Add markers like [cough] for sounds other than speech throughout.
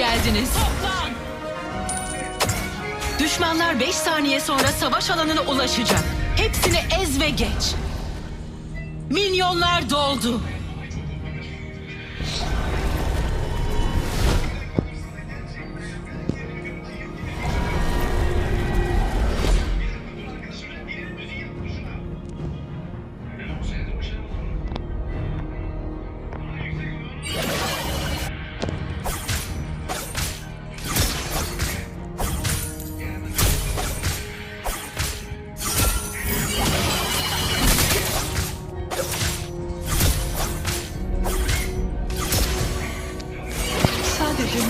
edemezsiniz. Toplan! Düşmanlar 5 saniye sonra savaş alanına ulaşacak. Hepsini ez ve geç. Minyonlar doldu.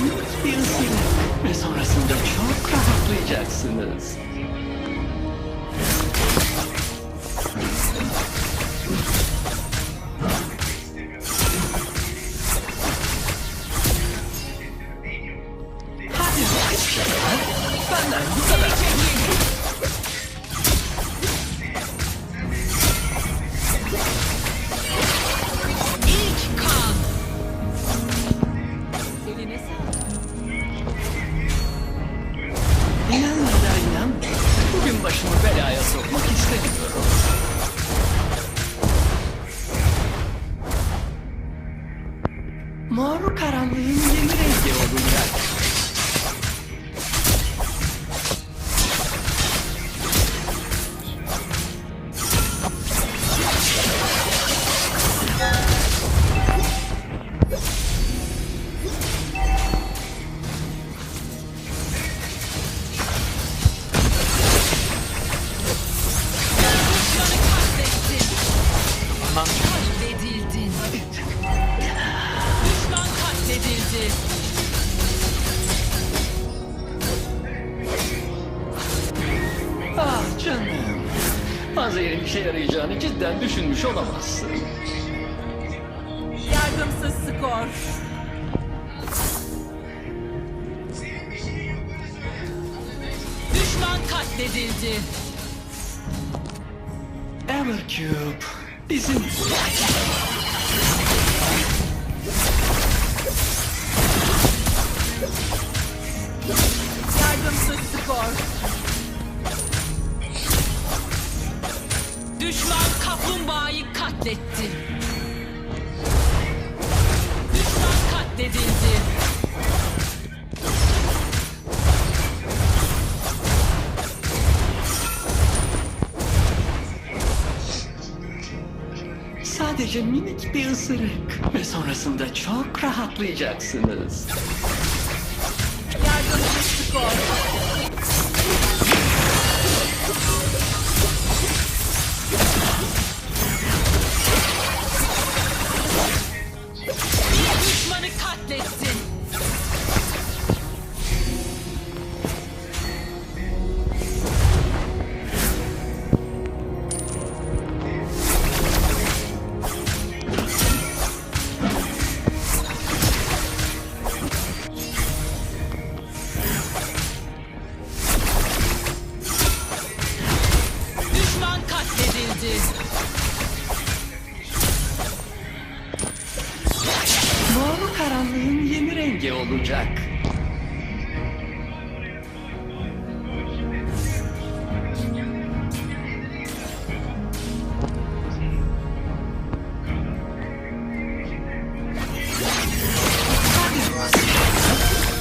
Minik bir ısırık ve sonrasında çok rahatlayacaksınız. Mor karanlığın düşünmüş olamazsın. Yardımsız skor. Düşman katledildi. Evercube bizim Yardımsız skor. Düşman kaplumbağayı katletti. Düşman katledildi. sadece minik bir ısırık ve sonrasında çok rahatlayacaksınız. Yardımsız skor. Rengi olacak.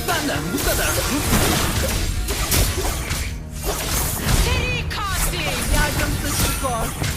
Benden bu kadar. Seri katil. Yardımsız skor.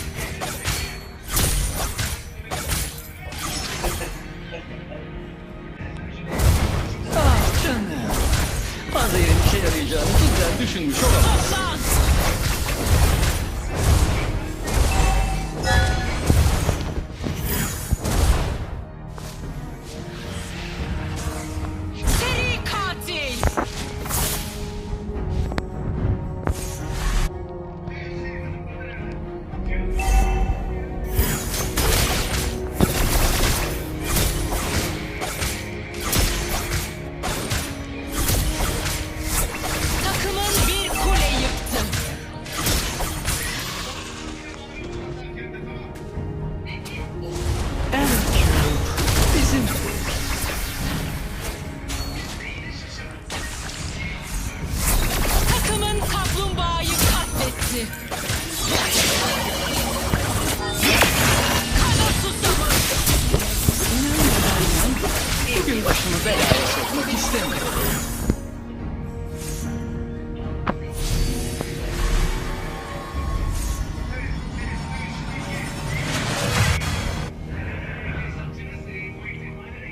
Bugün başımı belaya sokmak istemiyorum.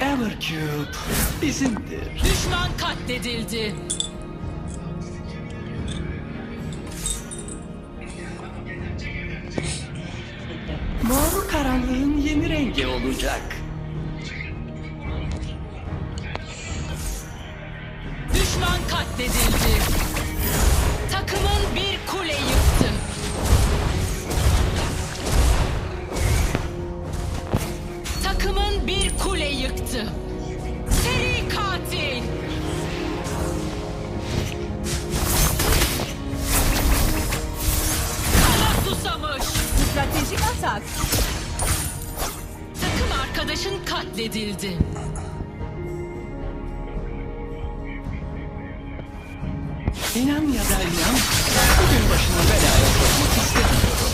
Evercube bizimdir. Düşman katledildi. Mor karanlığın yeni rengi olacak. Katledildi. İnan ya da inan, bugün başımı belaya sokmak istemiyorum.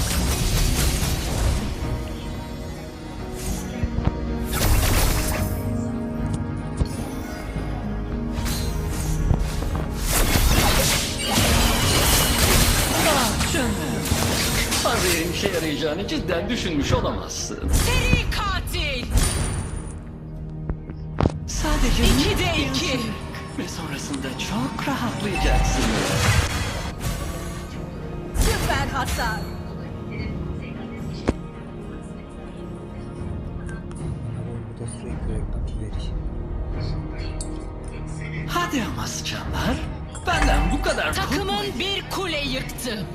Ah canım. Fazla'nın işe yarayacağını cidden düşünmüş olamazsın. Seri İki de iki. Ve sonrasında çok rahatlayacaksınız. Süper hasar. Hadi ama sıçanlar. Benden bu kadar. Takımın bir kule yıktı.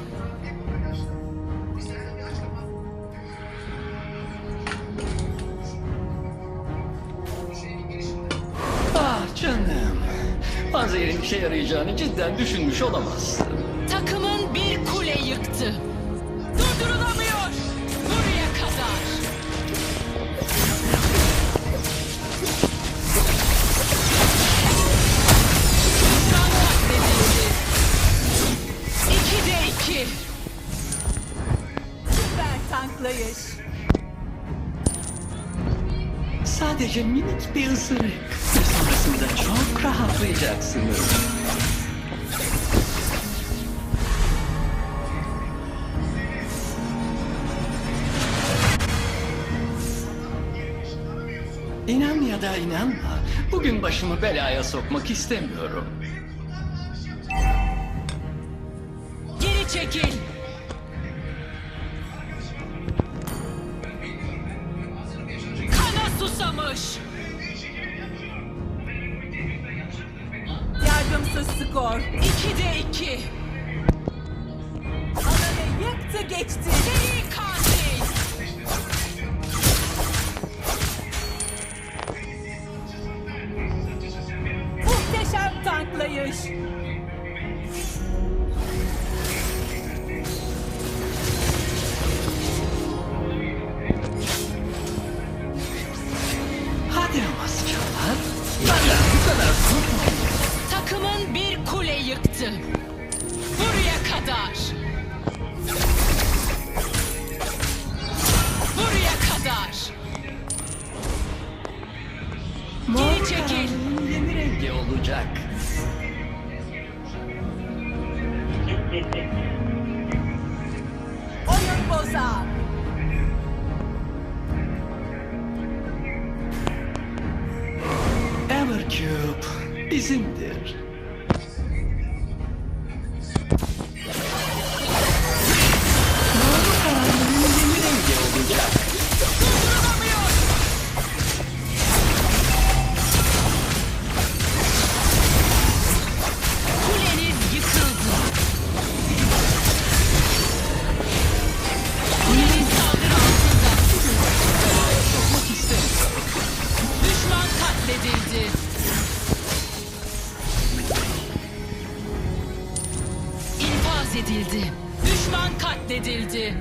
Panzehir'in işe yarayacağını cidden düşünmüş olamazsın. Takımın bir kule yıktı. Durdurulamıyor. Buraya kadar. Katledildi. İki de iki. Süper tanklayış. Sadece minik bir ısırık. Ve sonrasında çok rahatlayacaksınız. İnan ya da inanma, bugün başımı belaya sokmak istemiyorum. Geri çekil. Yardımsız skor. İki de iki. Alanı yıktı geçti. Olacak. [laughs] Oyun bozar. Evercube bizimdir. İnfaz edildi. Düşman katledildi.